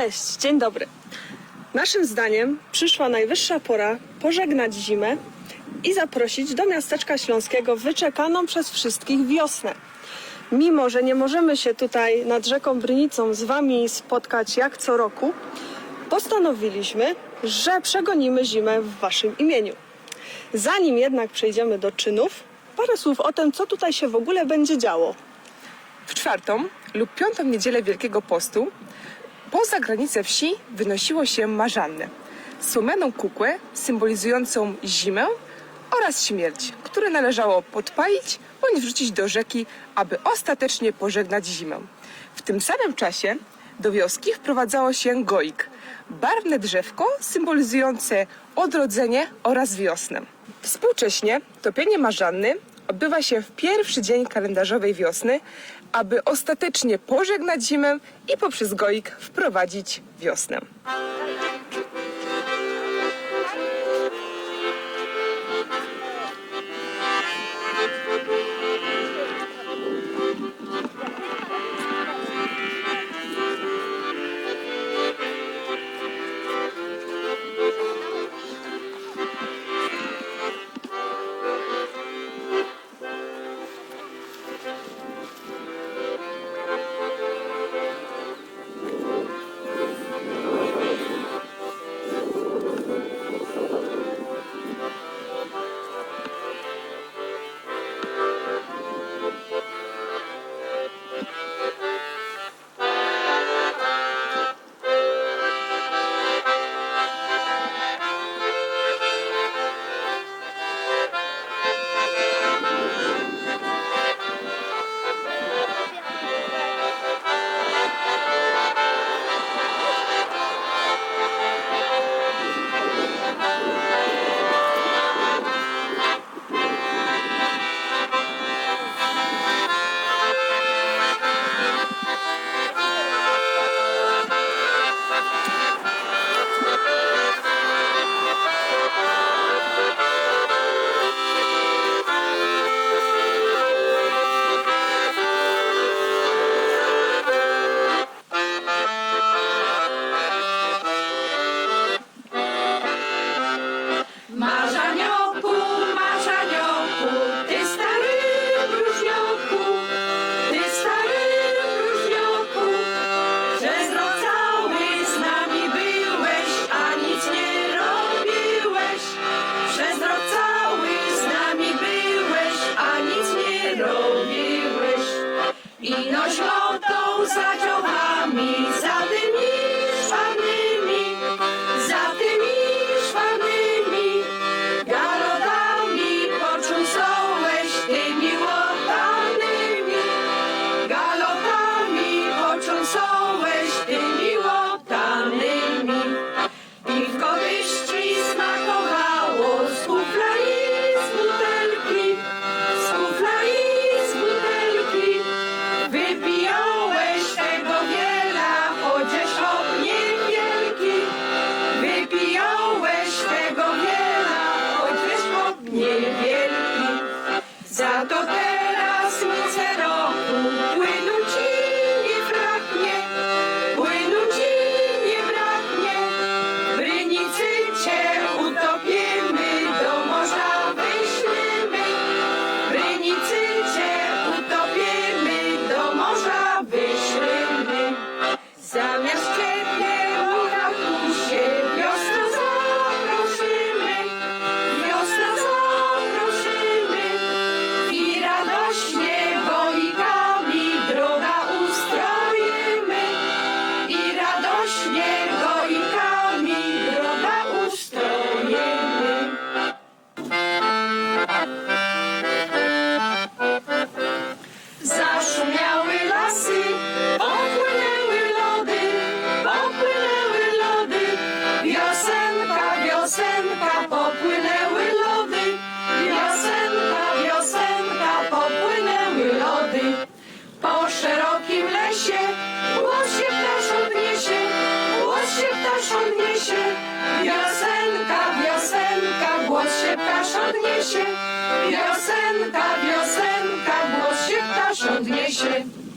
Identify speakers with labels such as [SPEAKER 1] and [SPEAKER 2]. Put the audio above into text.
[SPEAKER 1] Cześć, dzień dobry. Naszym zdaniem przyszła najwyższa pora pożegnać zimę i zaprosić do miasteczka śląskiego wyczekaną przez wszystkich wiosnę. Mimo, że nie możemy się tutaj nad rzeką Brynicą z Wami spotkać jak co roku, postanowiliśmy, że przegonimy zimę w Waszym imieniu. Zanim jednak przejdziemy do czynów, parę słów o tym, co tutaj się w ogóle będzie działo.
[SPEAKER 2] W czwartą lub piątą niedzielę Wielkiego Postu poza granicę wsi wynosiło się marzannę, słomianą kukłę symbolizującą zimę oraz śmierć, które należało podpalić bądź wrzucić do rzeki, aby ostatecznie pożegnać zimę. W tym samym czasie do wioski wprowadzało się goik, barwne drzewko symbolizujące odrodzenie oraz wiosnę. Współcześnie topienie marzanny odbywa się w pierwszy dzień kalendarzowej wiosny, aby ostatecznie pożegnać zimę i poprzez goik wprowadzić wiosnę.
[SPEAKER 3] Dziołami, za tymi szwanymi, za tymi szwanymi. Galodami począsołeś tymi łotanymi, galopami począsołeś tymi łotanymi. Piwko byś ci Молимося до тебе. Commission.